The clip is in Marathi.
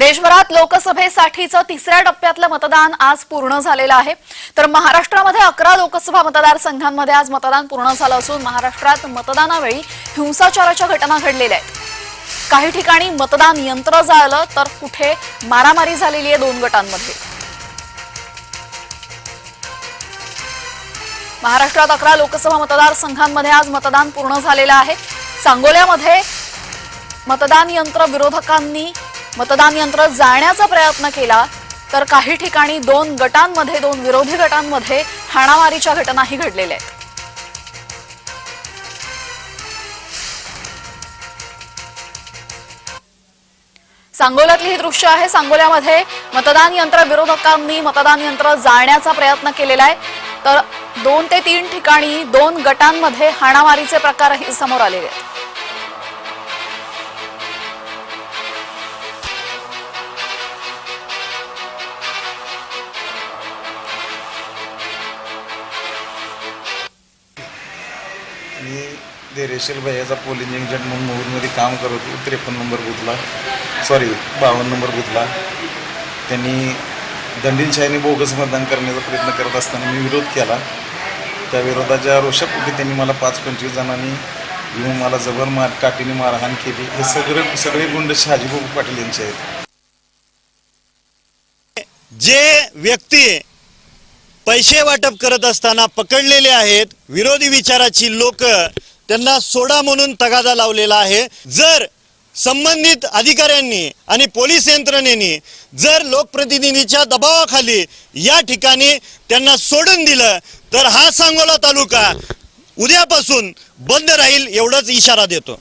देशभरात लोकसभेसाठीचं तिसऱ्या टप्प्यातलं मतदान आज पूर्ण झालेलं आहे. तर महाराष्ट्रामध्ये अकरा लोकसभा मतदारसंघांमध्ये आज मतदान पूर्ण झालं असून महाराष्ट्रात मतदानावेळी हिंसाचाराच्या घटना घडलेल्या आहेत. काही ठिकाणी मतदान यंत्र जाळलं तर कुठे मारामारी झालेली आहे दोन गटांमध्ये. महाराष्ट्रात अकरा लोकसभा मतदारसंघांमध्ये आज मतदान पूर्ण झालेलं आहे. सांगोल्यामध्ये मतदान यंत्र विरोधकांनी मतदान यंत्र जाळण्याचा प्रयत्न केला तर काही ठिकाणी दोन गटांमध्ये दोन विरोधी गटांमध्ये हाणामारीच्या घटनाही घडलेल्या आहेत. सांगोल्यातली ही दृश्य आहे. सांगोल्यामध्ये मतदान यंत्र विरोधकांनी मतदान यंत्र जाळण्याचा प्रयत्न केलेला आहे. तर दोन ते तीन ठिकाणी दोन गटांमध्ये हाणामारीचे प्रकारही समोर आलेले आहेत. मी देरेशील भैयाचा पोलिंग एजंट म्हणून मोहूरमध्ये काम करत होतो. त्रेपन्न नंबर बुथला. सॉरी बावन्न नंबर बुथला. त्यांनी दंडीलशाहीने बोगस मतदान करण्याचा प्रयत्न करत असताना मी विरोध केला. त्या विरोधाच्या रोषापोटी त्यांनी मला पाच पंचवीस जणांनी येऊन मला जबर मार काठीने मारहाण केली. हे सगळे सगळे गुंड शहाजीबाबू पाटील यांचे आहेत. जे व्यक्ती पैसे वाटप करत असताना पकडलेले आहेत. विरोधी विचाराची लोक त्यांना सोडा म्हणून तगादा लावलेला आहे. जर संबंधित अधिकाऱ्यांनी आणि पोलीस यंत्रणेने जर लोकप्रतिनिधीच्या दबावाखाली या ठिकाणी त्यांना सोडून दिलं तर हा सांगोला तालुका उद्यापासून बंद राहील एवढाच इशारा देतो.